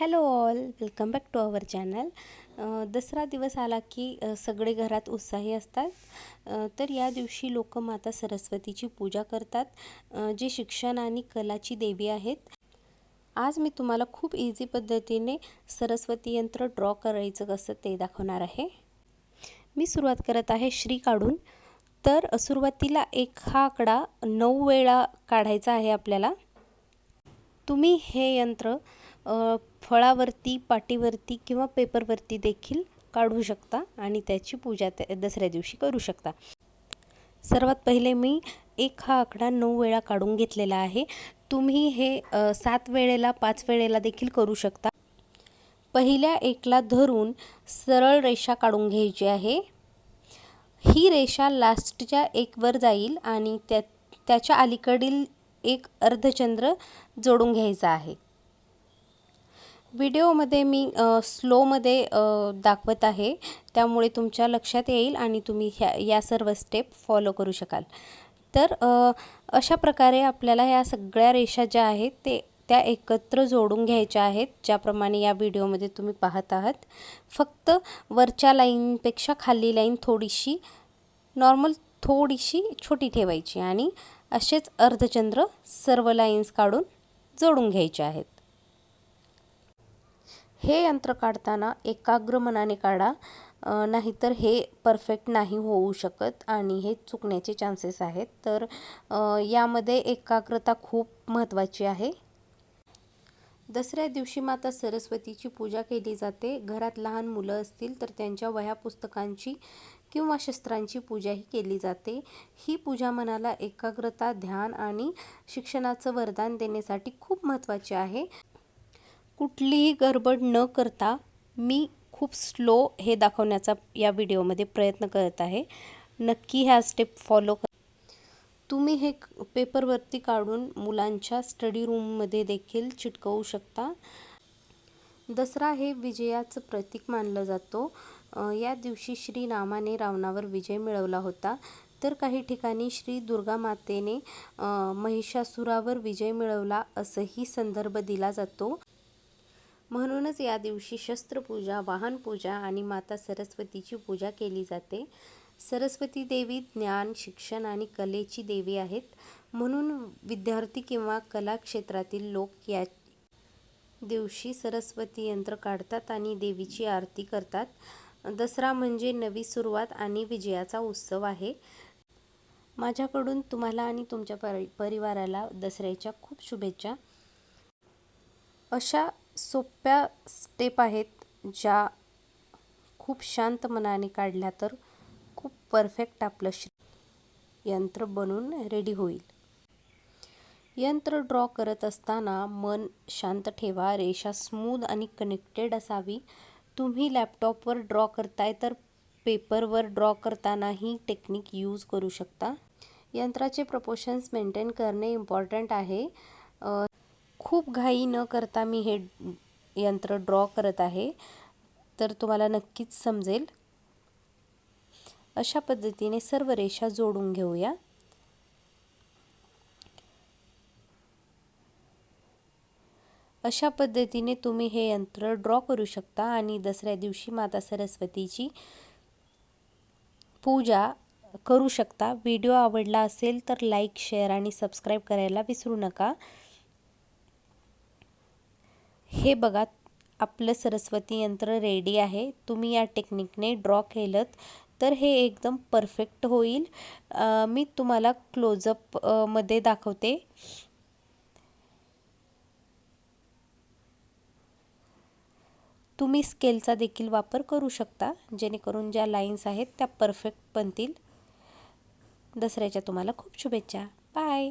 Hello all welcome back to our channel. Dussehra दिवस आला की सगळे घरात उत्साही असतात. तर या दिवशी लोक माता सरस्वतीची पूजा करतात जे शिक्षण आणि कलाची देवी आहेत. आज मी तुम्हाला खूप इझी पद्धतीने सरस्वती यंत्र ड्रॉ करायचं कसं ते दाखवणार आहे. मी सुरुवात करत आहे श्री काढून. तर सुरुवातीला एक हा आकडा नऊ वेळा काढायचा आहे आपल्याला. तुम्ही हे यंत्र फळावरती पाटीवरती किंवा पेपरवरती देखील काढू शकता आणि त्याची पूजा त्या दसऱ्या दिवशी करू शकता. सर्वात पहिले मी एक हा आकडा नऊ वेळा काढून घेतलेला आहे. तुम्ही हे सात वेळेला पाच वेळेला देखील करू शकता. पहिल्या एकला धरून सरळ रेषा काढून घ्यायची आहे. ही रेषा लास्टच्या एकवर जाईल आणि त्या त्याच्या अलीकडील एक अर्धचंद्र जोडून घ्यायचा आहे. व्हिडिओमध्ये मी स्लोमध्ये दाखवत आहे. त्यामुळे तुमच्या लक्षात येईल आणि तुम्ही ह्या या सर्व स्टेप फॉलो करू शकाल. तर अशा प्रकारे आपल्याला ह्या सगळ्या रेषा ज्या आहेत ते त्या एकत्र जोडून घ्यायच्या आहेत ज्याप्रमाणे या व्हिडिओमध्ये तुम्ही पाहत आहात. फक्त वरच्या लाईनपेक्षा खाली लाईन थोडीशी नॉर्मल थोडीशी छोटी ठेवायची आणि असेच अर्धचंद्र सर्व लाईन्स काढून जोडून घ्यायचे आहेत. हे यंत्र काढताना एकाग्र मनाने काढा नाहीतर हे परफेक्ट नाही होऊ शकत आणि हे चुकण्याचे चान्सेस आहेत. तर यामध्ये एकाग्रता खूप महत्त्वाची आहे. दसऱ्या दिवशी माता सरस्वतीची पूजा केली जाते. घरात लहान मुलं असतील तर त्यांच्या वह्या पुस्तकांची किंवा शस्त्रांची पूजाही केली जाते. ही पूजा मनाला एकाग्रता ध्यान आणि शिक्षणाचं वरदान देण्यासाठी खूप महत्त्वाची आहे. कुठलीही गडबड न करता मी खूप स्लो हे दाखवण्याचा या व्हिडिओमध्ये प्रयत्न करत आहे. नक्की ह्या स्टेप फॉलो कर. तुम्ही हे पेपरवरती काढून मुलांच्या स्टडी रूममध्ये देखील चिटकवू शकता. दसरा हे विजयाचं प्रतीक मानलं जातो. या दिवशी श्रीरामाने रावणावर विजय मिळवला होता. तर काही ठिकाणी श्री दुर्गा मातेने महिषासुरावर विजय मिळवला असंही संदर्भ दिला जातो. म्हणूनच या दिवशी शस्त्रपूजा वाहनपूजा आणि माता सरस्वतीची पूजा केली जाते. सरस्वती देवी ज्ञान शिक्षण आणि कलेची देवी आहेत. म्हणून विद्यार्थी किंवा कला क्षेत्रातील लोक या दिवशी सरस्वती यंत्र काढतात आणि देवीची आरती करतात. दसरा म्हणजे नवी सुरुवात आणि विजयाचा उत्सव आहे. माझ्याकडून तुम्हाला आणि तुमच्या परि परिवाराला दसऱ्याच्या खूप शुभेच्छा. अशा सोप्या स्टेप आहेत ज्या खूप शांत मनाने काढल्या तर खूप परफेक्ट आपलं श्री यंत्र बनून रेडी होईल. यंत्र ड्रॉ करत असताना मन शांत ठेवा रेषा स्मूद आणि कनेक्टेड असावी. तुम्ही लॅपटॉपवर ड्रॉ करताय तर पेपरवर ड्रॉ करताना ही टेक्निक यूज करू शकता. यंत्राचे प्रपोशन्स मेंटेन करणे इम्पॉर्टंट आहे. खूप घाई न करता मी हे यंत्र ड्रॉ करत आहे. तर तुम्हाला नक्कीच समजेल. अशा पद्धतीने सर्व रेषा जोडून घेऊया. अशा पद्धतीने तुम्ही हे यंत्र ड्रॉ करू शकता आणि दसऱ्या दिवशी माता सरस्वतीची पूजा करू शकता. व्हिडिओ आवडला असेल तर लाईक शेअर आणि सबस्क्राईब करायला विसरू नका. हे बघा आपलं सरस्वती यंत्र रेडी आहे. तुम्ही या टेक्निकने ड्रॉ केलं तर हे एकदम परफेक्ट होईल. मी तुम्हाला क्लोजअपमध्ये दाखवते. तुम्ही स्केलचा देखील वापर करू शकता जेणेकरून ज्या लाईन्स आहेत त्या परफेक्ट बनतील. दसऱ्याच्या तुम्हाला खूप शुभेच्छा. बाय